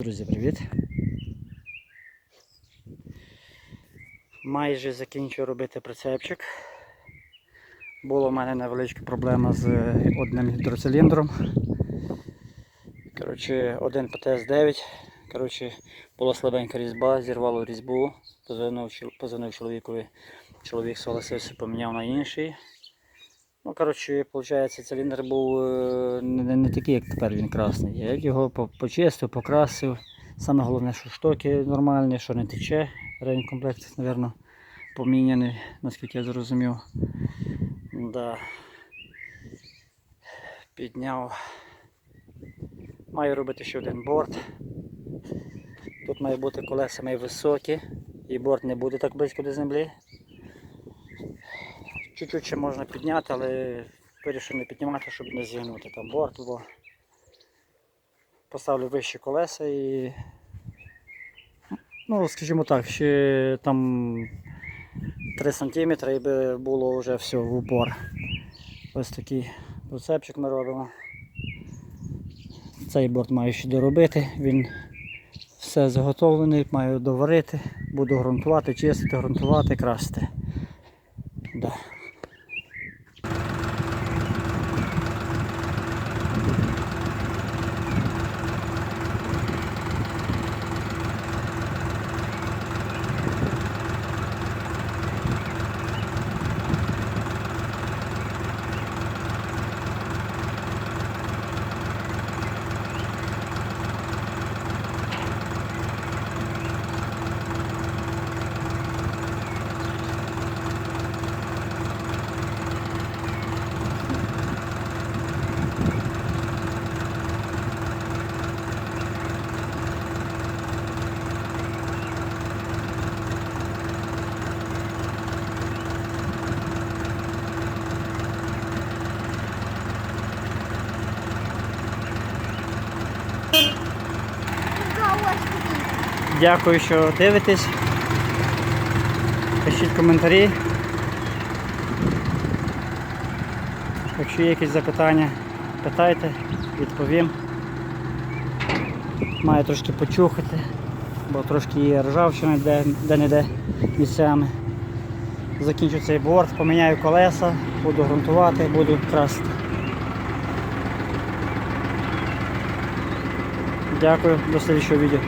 Друзі, привіт! Майже закінчую робити прицепчик. Була в мене невеличка проблема з одним гідроциліндром. Коротше, один ПТС-9. Коротше, була слабенька різьба, зірвало різьбу, позвонив, чоловікові. Чоловік согласився, поміняв на інший. Ну, коротше, виходить, циліндр був е, не, такий, як тепер він красний. Я його почистив, покрасив. Саме головне, що штоки нормальні, що не тече. Реінкомплект, мабуть, поміняний, наскільки я зрозумів. Да. Підняв. Маю робити ще один борт. Тут має бути колеса мої високі, і борт не буде так близько до землі. Чуть-чуть ще можна підняти, але вирішив не піднімати, щоб не зігнути там борт, бо поставлю вищі колеса і. Ну, скажімо так, ще там 3 см і би було вже все в упор. Ось такий прицепчик ми робимо. Цей борт маю ще доробити, він все заготовлений, маю доварити, буду ґрунтувати, чистити, ґрунтувати, красити. Да. Дякую, що дивитесь. Пишіть коментарі. Якщо є якісь запитання, питайте, відповім. Маю трошки почухати, бо трошки є ржавчина де, де-не-де місцями. Закінчу цей борт, поміняю колеса, буду ґрунтувати, буду красити. Дякую, до слідчого відео.